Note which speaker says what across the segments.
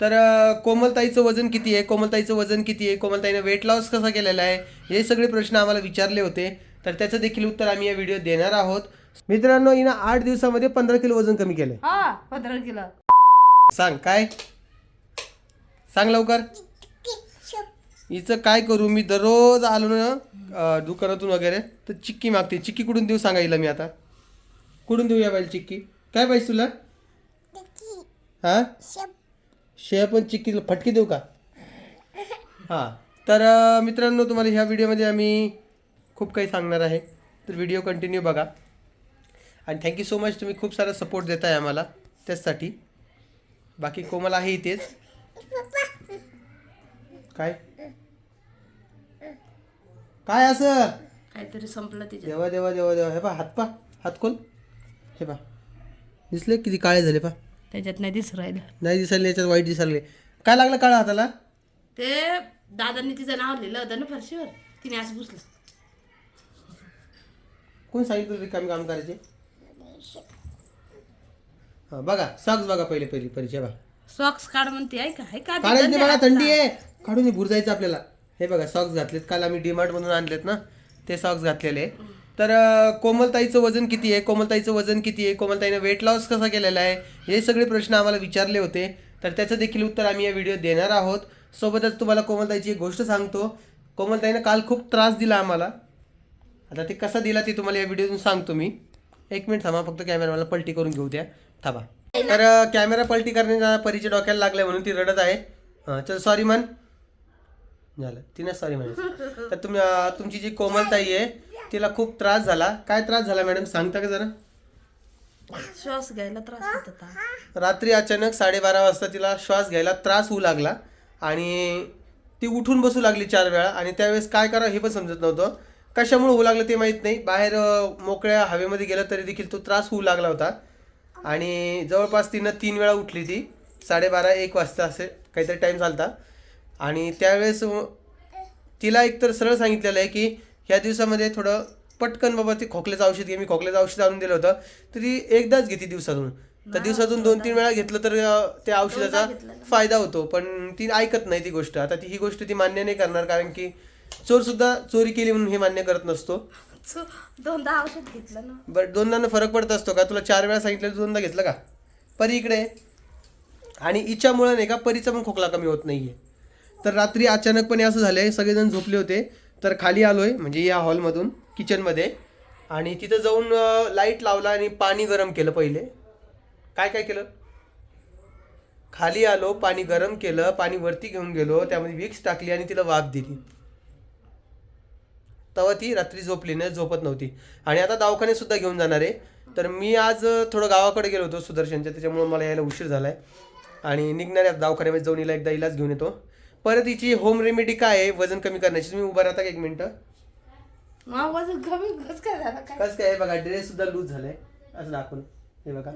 Speaker 1: तर कोमलताईचं वजन किती आहे? कोमलताईचं वजन किती आहे? कोमलताईनं वेट लॉस कसा केलेला आहे? हे सगळे प्रश्न आम्हाला विचारले होते. तर त्याचं देखील उत्तर आम्ही या व्हिडिओ देणार आहोत. मित्रांनो हिनं आठ दिवसामध्ये पंधरा किलो वजन कमी केलंय.
Speaker 2: हा पंधरा किलो.
Speaker 1: सांग काय? सांग लवकर. हिचं काय करू? मी दररोज आलो ना अ, दुकानातून वगैरे तर चिक्की मागते. चिक्की कुठून देऊ सांगा हिला मी आता. कुठून देऊ या पाहिजे चिक्की? काय पाहिजे तुला? हा? शेप पण चिक्की फटकी देऊ का? हां. तर मित्रांनो तुम्हाला ह्या व्हिडिओमध्ये आम्ही खूप काही सांगणार आहे. तर व्हिडिओ कंटिन्यू बघा. आणि थँक्यू सो मच तुम्ही खूप सारा सपोर्ट देताय आम्हाला त्याचसाठी. बाकी कोमल आहे इथेच. काय? काय असं?
Speaker 2: काहीतरी संपलं तिच्या
Speaker 1: देवा देवा देवा देवा. हे पा हात पा हात खोल. हे पा दिसले किती काळे झाले पा
Speaker 2: त्याच्यात नाही दिसू राहिलं.
Speaker 1: नाही दिसायले याच्यात वाईट दिसायले काय लागलं काळा हाताला?
Speaker 2: ते दादांनी तिचं नाव लिहिलं होतं ना फरशीवर. तिने असं पुसलं.
Speaker 1: कोण सांगितलं रिकामी काम करायचे? हा बघा सॉक्स बघा पहिले पहिली परिचय बघा.
Speaker 2: सॉक्स काढ म्हणते आहे का आहे का
Speaker 1: काढायचं नाही बघा थंडी आहे. काढून भूर जायचं आपल्याला. हे बघा सॉक्स घातलेत. काल आम्ही डीमार्ट मधून आणलेत ना ते सॉक्स घातलेले. तर कोमलताईचं वजन किती आहे? कोमलताईचं वजन किती आहे? कोमलताईनं वेट लॉस कसा केलेला आहे? हे सगळे प्रश्न आम्हाला विचारले होते. तर त्याचं देखील उत्तर आम्ही या व्हिडिओ देणार आहोत. सोबतच तुम्हाला कोमलताईची एक गोष्ट सांगतो. कोमलताईनं काल खूप त्रास दिला आम्हाला. आता ते कसा दिला ते तुम्हाला या व्हिडिओतून सांगतो मी. एक मिनिट थांबा फक्त कॅमेरा मला पलटी करून घेऊ द्या. थांबा. तर कॅमेरा पलटी करण्याच्या परिचय डोक्याला लागलाय म्हणून ती रडत आहे. हां चल सॉरी मन झालं. तिनं सॉरी म्हणायचं. तर तुम्ही तुमची जी कोमलताई आहे तिला खूप त्रास झाला. काय त्रास झाला मॅडम? सांगता का जरा?
Speaker 2: श्वास घ्यायला त्रास होत होता.
Speaker 1: रात्री अचानक साडेबारा वाजता तिला श्वास घ्यायला त्रास होऊ लागला आणि ती उठून बसू लागली चार वेळा आणि त्यावेळेस काय करावं हे पण समजत नव्हतं. कशामुळे होऊ लागलं ते माहीत नाही. बाहेर अं, मोकळ्या हवेमध्ये गेलं तरी देखील तो त्रास होऊ लागला होता. आणि जवळपास तिनं तीन वेळा उठली ती. साडेबारा एक वाजता असे काहीतरी टाईम चालता. आणि त्यावेळेस अं, तिला एकतर सरळ सांगितलेलं आहे की ह्या दिवसामध्ये थोडं पटकन बाबा ते खोकल्याचं औषध घे. मी खोकल्याचं औषध आणून दिलं होतं. तर ती एकदाच घेते दिवसातून. तर दिवसातून दोन तीन वेळा घेतलं तर त्या औषधाचा फायदा होतो. पण ती ऐकत नाही ती गोष्ट. आता ती ही गोष्ट ती मान्य नाही करणार कारण की चोर सुद्धा चोरी केली म्हणून हे मान्य करत नसतो.
Speaker 2: दोनदा औषध घेतलं ना.
Speaker 1: बट दोनदा फरक पडत असतो का? तुला चार वेळा सांगितलं दोनदा घेतलं का? परी इकडे. आणि इच्छामुळे नाही का परीचा पण खोकला कमी होत नाहीये. तर रात्री अचानकपणे असं झालंय सगळेजण झोपले होते. तर खाली आलो आहे म्हणजे या हॉलमधून किचनमध्ये. आणि तिथं जाऊन लाइट लावला आणि पाणी गरम केलं पहिले. काय काय केलं? खाली आलो पाणी गरम केलं पाणी वरती घेऊन गेलो त्यामध्ये विक्स टाकली आणि तिला वाफ दिली. तेव्हा ती रात्री झोपली नाही झोपत नव्हती. आणि आता दवाखान्यात सुद्धा घेऊन जाणार आहे. तर मी आज थोडं गावाकडे गेलो होतो सुदर्शनच्या त्याच्यामुळे मला यायला उशीर झाला आहे आणि निघणाऱ्या दवाखान्यामध्ये जाऊन हिला एकदा इलाज घेऊन येतो. परत हिची होम रेमेडी काय आहे? वजन कमी करण्याची. तुम्ही उभा राहता का एक मिनटं?
Speaker 2: मग वजन कमी? कस काय झालं? काय?
Speaker 1: कसं काय? आहे बघा ड्रेस सुद्धा लूज झालाय. असं दाखवून. हे बघा.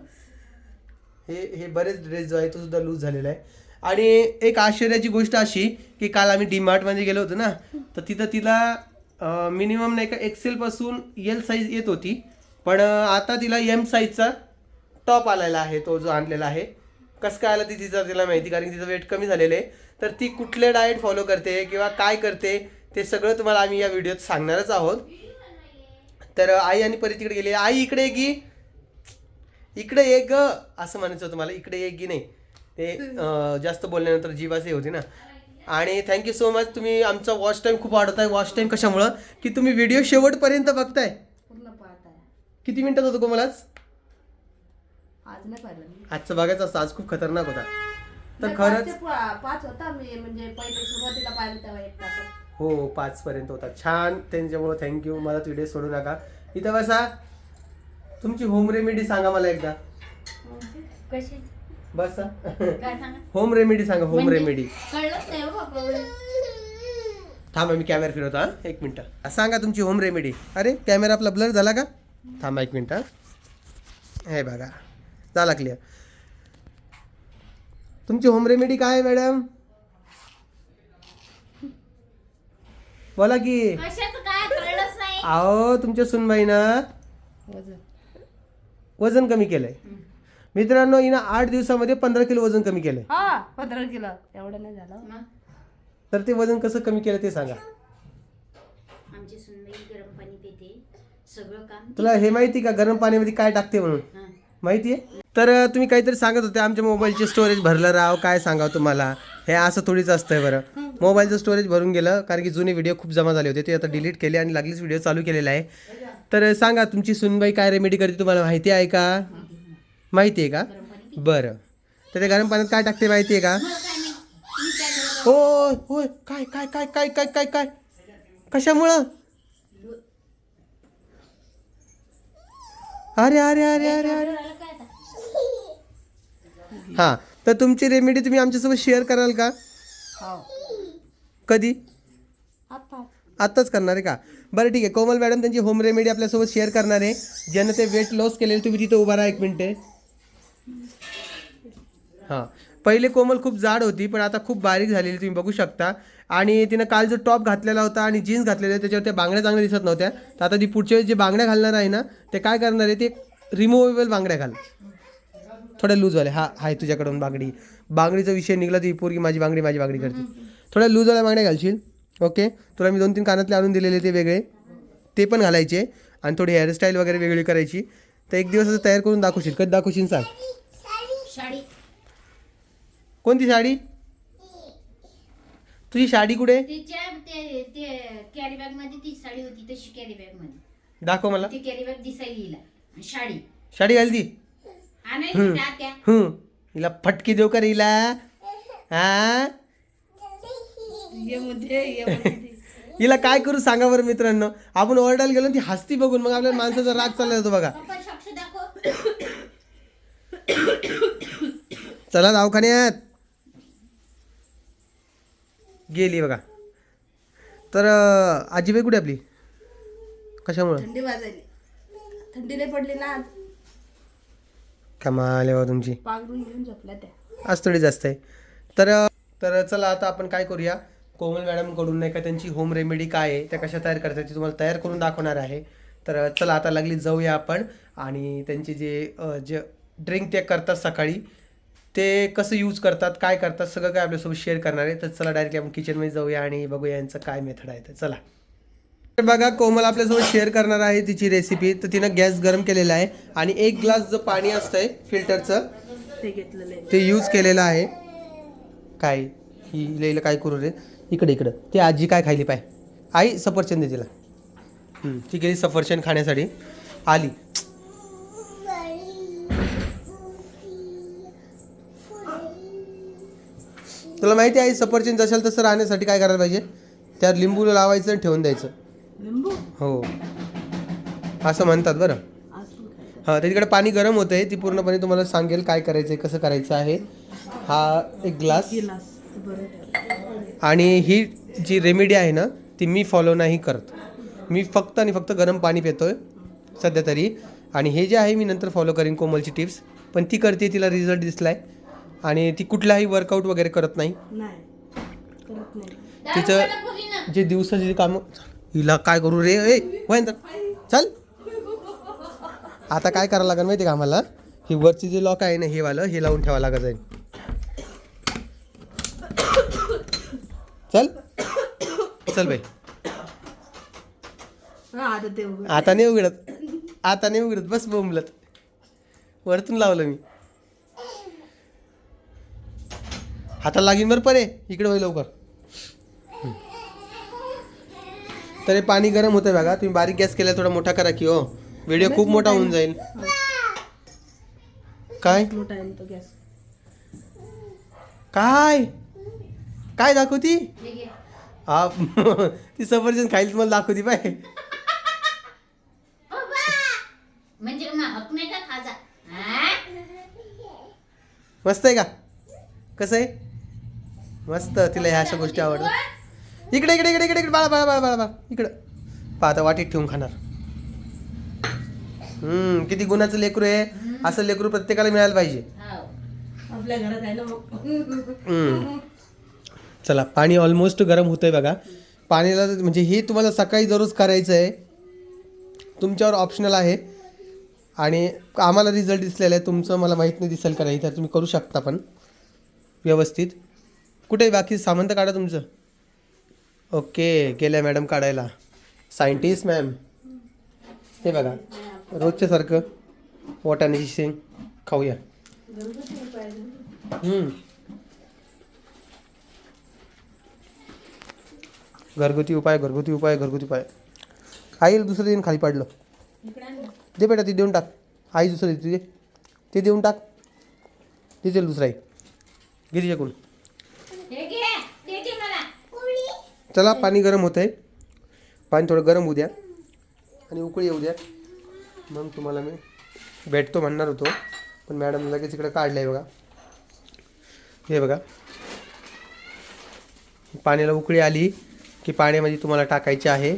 Speaker 1: हे हे बरेच ड्रेस जो आहे तो सुद्धा लूज झालेला आहे. आणि एक आश्चर्याची गोष्ट अशी की काल आम्ही डीमार्टमध्ये गेलो होतो ना तर तिथं तिला मिनिमम नाही का एक्सेल पासून एल साईज येत होती. पण आता तिला एम साईजचा टॉप आलेला आहे तो जो आणलेला आहे. कसं काय आला ती तिचं तिला माहिती कारण की तिचं वेट कमी झालेलं आहे. तर ती कुठले डाएट फॉलो करते किंवा काय करते ते सगळं तुम्हाला आम्ही या व्हिडिओत सांगणारच आहोत. तर आई आणि परी तिकडे गेली. आई इकडे ये की. इकडे ये ग. असं म्हणायचं होतं मला. इकडे ये की नाही. ते जास्त बोलल्यानंतर जीवाचे होते ना. आणि थँक्यू सो मच तुम्ही आमचा वॉच टाईम खूप वाढवताय. वॉच टाईम कशामुळं? की तुम्ही व्हिडिओ शेवटपर्यंत बघताय.
Speaker 2: आहे
Speaker 1: किती मिनिटात होतो कोमलाच? आजचं बघायचं असतं. आज खूप खतरनाक होता. तर
Speaker 2: नाही,
Speaker 1: खरंच
Speaker 2: पाच ते पा- पाच होता मी म्हणजे पहिले सुरुवातीला पाहिलं तेव्हा एक तास
Speaker 1: हो पाच पर्यंत होता. छान त्यांच्यामुळं थँक्यू मला व्हिडिओ सोडू नका. इथं बसा. तुमची होम रेमेडी सांगा मला एकदा.
Speaker 3: कशी?
Speaker 1: बसा.
Speaker 3: काय सांगा?
Speaker 1: होम रेमेडी सांगा होम
Speaker 3: म्हणजे?
Speaker 1: रेमेडी
Speaker 3: कळलंच नाही हो बाबा.
Speaker 1: थांबा मी कॅमेरा फिरवतो हा. एक मिनटं. सांगा तुमची होम रेमेडी अरे कॅमेरा आपला ब्लर झाला का? थांबा एक मिनटं हा. हे बघा. झाला क्लिअर तुमची होम रेमेडी काय आहे मॅडम बोला की.
Speaker 3: कशाचं काय कळलंच नाही.
Speaker 1: अहो तुमच्या सुनबाईनं
Speaker 2: वजन.
Speaker 1: वजन कमी केलंय. मित्रांनो हिनं आठ दिवसामध्ये पंधरा किलो वजन कमी केलंय.
Speaker 2: हा पंधरा किलो. एवढं नाही झालं.
Speaker 1: तर ते वजन कसं कमी केलं ते सांगा.
Speaker 3: आमची सुनबाई गरम पाणी पिते. सगळं काम
Speaker 1: तुला हे माहिती का गरम पाण्यामध्ये काय टाकते म्हणून. माहिती आहे तर तुम्ही काहीतरी सांगत होते आमच्या मोबाईलचे स्टोरेज भरलं राव काय सांगावं तुम्हाला? हे असं थोडीच असतंय बरं. मोबाईलचं स्टोरेज भरून गेलं कारण की जुने व्हिडिओ खूप जमा झाले होते ते आता डिलीट केले आणि लागलीच व्हिडिओ चालू केलेला आहे. तर सांगा तुमची सुनबाई काय रेमेडी करते तुम्हाला? माहिती आहे का? माहिती आहे का? बरं. तर ते गरम पाण्यात काय टाकते माहिती आहे का? हो होय. काय काय काय काय काय काय काय? कशामुळं? अरे अरे अरे अरे अरे. हा तर तुमची रेमेडी तुम्ही आमच्यासोबत शेअर कराल का?
Speaker 2: हो.
Speaker 1: कधी?
Speaker 2: आता.
Speaker 1: आत्ताच करणार आहे का? बरं ठीक आहे. कोमल मॅडम त्यांची होम रेमेडी आपल्यासोबत शेअर करणार आहे. ज्यानं ते वेट लॉस केलेलं तुम्ही तिथं उभा राहा एक मिनिटे हां. पहिले कोमल खूप जाड होती पण आता खूप बारीक झालेली तुम्ही बघू शकता. आणि तिनं काल जो टॉप घातलेला होता आणि जीन्स घातलेले त्याच्यावर त्या बांगड्या चांगल्या दिसत नव्हत्या. तर आता ती पुढच्या वेळेस जे बांगड्या घालणार आहे ना ते काय करणार आहे ते रिमूवेबल बांगड्या घाल. थोड्या लूज झाल्या हा हाय तुझ्याकडून बांगडी. बांगडीचा विषय निघला ती पोरगी माझी बांगडी माझी बांगडी करते. थोड्या लूजवाल्या बांगड्या घालशील? ओके. तुला मी दोन तीन कानातले आणून दिलेले ते वेगळे. ते पण घालायचे. आणि थोडी हेअरस्टाईल वगैरे वेगळी करायची. तर एक दिवस असं तयार करून दाखवशील. कधी दाखवशील सांग?
Speaker 3: साडी.
Speaker 1: कोणती साडी? तुझी साडी कुठे?
Speaker 3: तिच्या ते ते कॅरी बॅगमध्ये ती साडी होती तशी कॅरी बॅगमध्ये.
Speaker 1: दाखव मला.
Speaker 3: ती कॅरी बॅग दिसायला हिला आणि साडी.
Speaker 1: साडी घालती
Speaker 3: आणायची त्या त्या.
Speaker 1: हं हिला फटकी देऊ का रे हिला हा हिला काय करू सांगा बरं मित्रांनो. आपण ओरडायला गेलो ना, ती हसती बघून. मग आपल्या माणसाचा राग चालला जातो बघा.
Speaker 3: पप्पा साक्ष दाखव.
Speaker 1: चला दवाखान्यात. गेली बघा. तर आजीबाई कुठे आपली? कशामुळं?
Speaker 2: थंडी वाजायली. थंडी नाही पडली ना आज.
Speaker 1: कमाल आहे बा तुमची.
Speaker 2: पांघरून घेऊन झोपल्या त्या.
Speaker 1: आज थोडी जास्त आहे. तर तर चला आता आपण काय करूया? कोमल मॅडमकडून नाही का त्यांची होम रेमेडी काय आहे त्या कशा तयार करतात ती तुम्हाला तयार करून दाखवणार आहे. तर चला आता लागली जाऊया आपण. आणि त्यांचे जे अं, जे ड्रिंक ते करतात सकाळी ते कसं यूज करतात काय करतात सगळं काय आपल्यासोबत शेअर करणार आहे. तर चला डायरेक्टली आपण किचनमध्ये जाऊया आणि बघूया यांचं काय मेथड आहे. तर चला. तर बघा कोमल आपल्यासोबत शेअर करणार आहे तिची रेसिपी तर तिनं गॅस गरम केलेला आहे आणि एक ग्लास जो पाणी असतंय फिल्टरचं
Speaker 2: ते घेतलेलं आहे.
Speaker 1: ते यूज केलेलं आहे. काय? ही लईला काय करू रे? इकडे इकडं. ते आजी काय खायली पाय. आई सफरचंद दे तिला. ती गेली सफरचंद खाण्यासाठी. आली. तुला माहिती आहे सफरचंद जशाल तसं राहण्यासाठी काय करायला पाहिजे? त्यात लिंबू लावायचं आणि ठेवून द्यायचं.
Speaker 2: लिंबू?
Speaker 1: हो. असं म्हणतात बरं. हां तिकडे पाणी गरम होतं आहे ती पूर्णपणे तुम्हाला सांगेल काय करायचं आहे कसं करायचं आहे. हा एक ग्लास. आणि ही जी रेमेडी आहे ना ती मी फॉलो नाही करत. मी फक्त आणि फक्त गरम पाणी पितोय सध्या तरी. आणि हे जे आहे मी नंतर फॉलो करीन कोमलची टिप्स पण ती करते तिला रिझल्ट दिसलाय. आणि ती कुठलाही वर्कआउट वगैरे करत नाही.
Speaker 2: नाही करत नाही.
Speaker 1: तिचं जे दिवसाची कामं हिला काय करू रे? ए वयंतर चल. आता काय करावं लागेल माहिती का आम्हाला? ही वरची जे लॉक आहे ना हे वालं हे लावून ठेवावं लागत जाईल चल. चल बाई.
Speaker 2: आता
Speaker 1: नाही उघडत. आता नाही उघडत. बस बोंबलत. वरतून लावलं मी. हाताला लागीन बरं परे इकडे होईल लवकर. तर हे पाणी गरम होतं बघा तुम्ही बारीक गॅस केला थोडा मोठा करा की हो. व्हिडिओ खूप मोठा होऊन जाईल. काय?
Speaker 2: मोठा आहे ना तो गॅस.
Speaker 1: काय? काय दाखवती?
Speaker 3: हे
Speaker 1: ती सफरचंद खाईल तुम्हाला दाखवती पाय
Speaker 3: म्हणजे मग हक नाही का खाजा? हा?
Speaker 1: मस्त आहे का? कसं आहे? मस्त तिला ह्या अशा गोष्टी आवडतात. इकडे इकडे इकडे इकडे इकडे बाळा बाळा बाळा बाळा बाळा इकडं. पहा आता वाटीत ठेवून खाणार. हम्म किती गुणाचं लेकरू आहे. असं लेकरू प्रत्येकाला मिळायला पाहिजे.
Speaker 3: हाव.
Speaker 2: आपल्या घरात आहे ना मग
Speaker 1: हम्म. चला पाणी ऑलमोस्ट गरम होतंय बघा. पाणीला म्हणजे हे तुम्हाला सकाळी दररोज करायचं आहे. तुमच्यावर ऑप्शनल आहे. आणि आम्हाला रिझल्ट दिसलेला आहे. तुमचं मला माहीत नाही दिसेल का नाही तर तुम्ही करू शकता पण. व्यवस्थित. कुठे बाकी? सामान तर काढा तुमचं. ओके गेल्या मॅडम काढायला. सायंटिस्ट मॅम हे बघा रोजच्यासारखं वाटाण्याची शेंग खाऊया. घरगुती उपाय घरगुती उपाय घरगुती उपाय. आईला दुसरं दिन खाली पाडलं. दे बेटा ते देऊन टाक. आई दुसरं देते ते ते देऊन टाक. देतील दुसरं आई. घे तिच्याकडून
Speaker 3: हे घे ते घे मला
Speaker 1: चला पाणी गरम होतं आहे पाणी थोडं गरम होऊ द्या. आणि उकळी येऊ द्या. मग तुम्हाला मी भेटतो म्हणणार होतो. पण मॅडम लगेच इकडे काढलं आहे बघा. हे बघा. पाण्याला उकळी आली की पाण्यामध्ये तुम्हाला टाकायचे आहे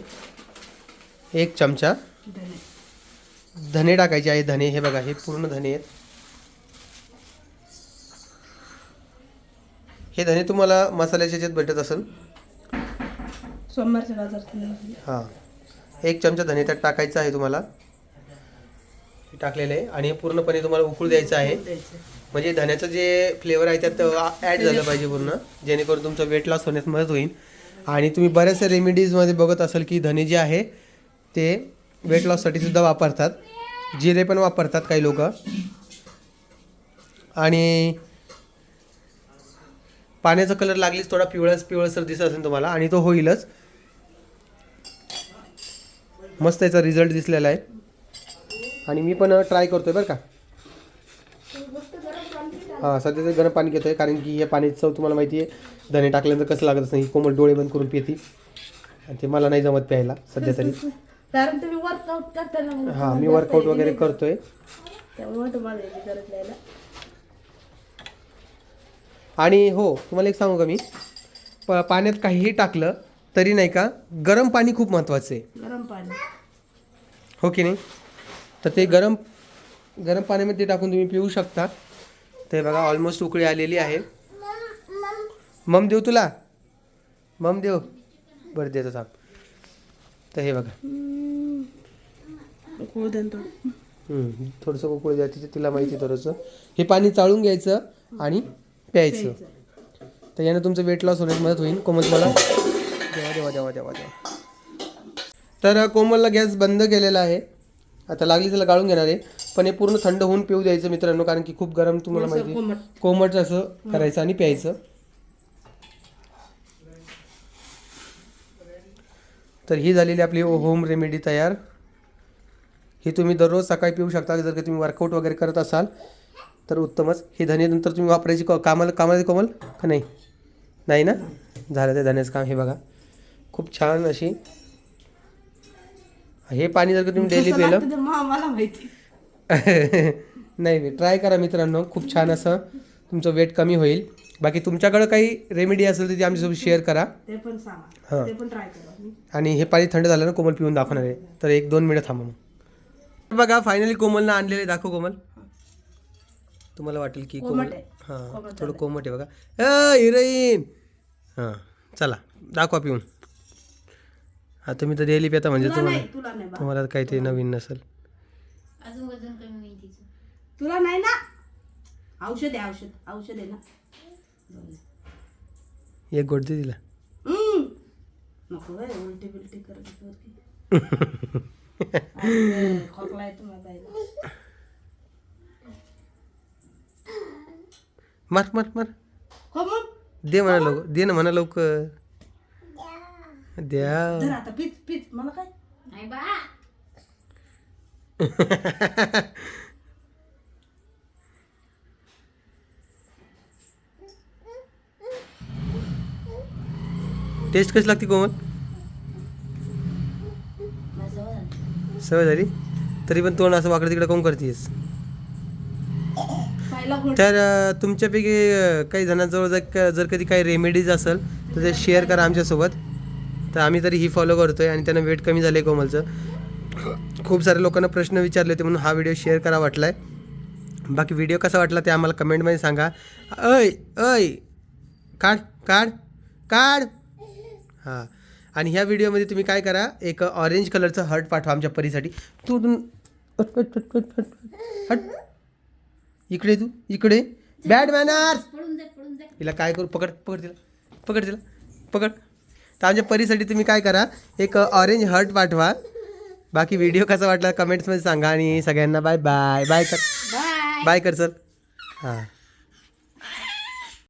Speaker 1: एक चमचा धने. टाकायचे आहे धने. हे बघा हे पूर्ण धने आहेत. हे धने तुम्हाला मसाल्याच्या ह्याच्यात भेटत असेल.
Speaker 2: सोमवारच्या बाजार
Speaker 1: हां. एक चमचा धने त्यात टाकायचं आहे तुम्हाला. हे टाकलेलं आहे. आणि हे पूर्णपणे तुम्हाला उकळू द्यायचं आहे. म्हणजे धण्याचं जे फ्लेवर आहे त्यात ॲड झालं पाहिजे पूर्ण. जेणेकरून तुमचं वेट लॉस होण्यास मदत होईल. आणि तुम्ही बऱ्याचशा रेमेडीजमध्ये बघत असाल की धने जे आहे ते वेट लॉससाठी सुद्धा वापरतात. जिरे पण वापरतात काही लोक. आणि पाण्याचा कलर लागलीच थोडा पिवळस पिवळसर दिसत असेल तुम्हाला. आणि तो होईलच. मस्त याचा रिझल्ट दिसलेला आहे. आणि मी पण ट्राय करतोय बरं का. हां सध्या ते गरम पाणी घेतोय कारण की या पाण्याची चव तुम्हाला माहिती आहे. धने टाकल्यानंतर कसं लागत नाही कोमल डोळे बंद करून पिती. आणि ते मला नाही जमत प्यायला सध्या तरी.
Speaker 2: कारण तुम्ही वर्कआउट करता ना
Speaker 1: हां मी वर्कआउट वगैरे करतोय.
Speaker 2: त्यामुळे तुम्हाला याची गरज नाही ना.
Speaker 1: आणि हो तुम्हाला एक सांगू का मी? प पाण्यात काहीही टाकलं तरी नाही का गरम पाणी खूप महत्त्वाचं आहे.
Speaker 2: गरम पाणी.
Speaker 1: हो की नाही? तर ते गरम गरम पाण्यामध्ये टाकून तुम्ही पिऊ शकता. ते बघा ऑलमोस्ट उकळी आलेली आहे. मम देऊ तुला? मम देऊ बरं देतो थांब. तर हे बघा.
Speaker 2: उकळू दे
Speaker 1: थोडंसं उकळी द्या तिथे तिला माहिती थोडंसं. हे पाणी चाळून घ्यायचं आणि प्यायचं. तर यानं तुमचं वेट लॉस होण्यास मदत होईल. कोमल तुम्हाला देवा देवा देवा देवा देवा. तर कोमलला गॅस बंद केलेला आहे. आता लागली त्याला गाळून घेणार आहे. पण हे पूर्ण थंड होऊन पिऊ द्यायचं मित्रांनो कारण की खूप गरम तुम्हाला
Speaker 2: थोडंसं
Speaker 1: माहिती.
Speaker 2: कोमट.
Speaker 1: असं करायचं आणि प्यायचं. तर ही झालेली आपली होम रेमेडी तयार. ही तुम्ही दररोज सकाळी पिऊ शकता. जर का तुम्ही वर्कआउट वगैरे करत असाल तर उत्तमच. ही धने नंतर तुम्ही वापरायची कामाला कामाला कोमल? का नाही? नाही ना? झालं ते धन्याचं काम हे बघा. खूप छान अशी. हे पाणी जर का तुम्ही डेली पिलं नाही ट्राय करा मित्रांनो. खूप छान असं तुमचं वेट कमी होईल. बाकी तुमच्याकडं काही रेमेडी असेल तर ती आमच्यासोबत शेअर करा.
Speaker 2: ते पण सांगा.
Speaker 1: हां. आणि हे पाणी थंड झालं ना कोमल पिऊन दाखवणार आहे. तर एक दोन मिनिटं थांबा मग. बघा फायनली कोमलनं आणलेले दाखव कोमल. तुम्हाला वाटेल की कोमल. हां थोडं कोमट आहे बघा. हिरोईन! हां चला. दाखवा पिऊन. आता मी तर डेली पिता म्हणजे
Speaker 2: तुला
Speaker 1: तुम्हाला
Speaker 2: नाही तुला नाही बा.
Speaker 1: तुम्हाला काही ते नवीन नसेल.
Speaker 3: अजून वजन कमी होईल तिचं.
Speaker 2: तुला नाही ना? औषध आहे औषध. औषध आहे ना?
Speaker 1: एक गोट दे दिला
Speaker 2: हम्म. नको रे उलटी बिलटी करत होती. अरे, खोकला येतो माझा याला.
Speaker 1: मार मार मार.
Speaker 2: मग
Speaker 1: दे म्हणा लवकर दे ना म्हणा लवकर. द्या.
Speaker 2: आता पीच पीच मला काय?
Speaker 3: नाही बा.
Speaker 1: टेस्ट कशी लागते कोमल?
Speaker 3: माझं वजन.
Speaker 1: सवय झाली? तरी पण तोंड असं वाकडं तिकडं कोण करतेस?
Speaker 2: गोड
Speaker 1: तर अं, तुमच्यापैकी अं, काही जणांजवळ जर क- जर कधी काही रेमेडीज असेल तर ते शेअर करा आमच्यासोबत. तर आम्ही तरी ही फॉलो करतोय आणि त्यांना वेट कमी झालं आहे कोमलचं. खूप साऱ्या लोकांना प्रश्न विचारले होते म्हणून हा व्हिडिओ शेअर करा वाटला आहे बाकी व्हिडिओ कसा वाटला ते आम्हाला कमेंटमध्ये सांगा. अय अय काढ काढ काढ. हां. आणि ह्या व्हिडिओमध्ये तुम्ही काय करा एक ऑरेंज कलरचं हर्ट पाठवा आमच्या परीसाठी. तू हट इकडे तू इकडे. बॅड मॅनर्स हिला काय करू? पकड पकड तिला. पकड तिला. पकड. तर आमच्या परीसाठी तुम्ही काय करा एक ऑरेंज हर्ट पाठवा. बाकी व्हिडिओ कसा वाटला कमेंट्समध्ये सांगा आणि सगळ्यांना बाय बाय बाय कर बाय कर चल हां.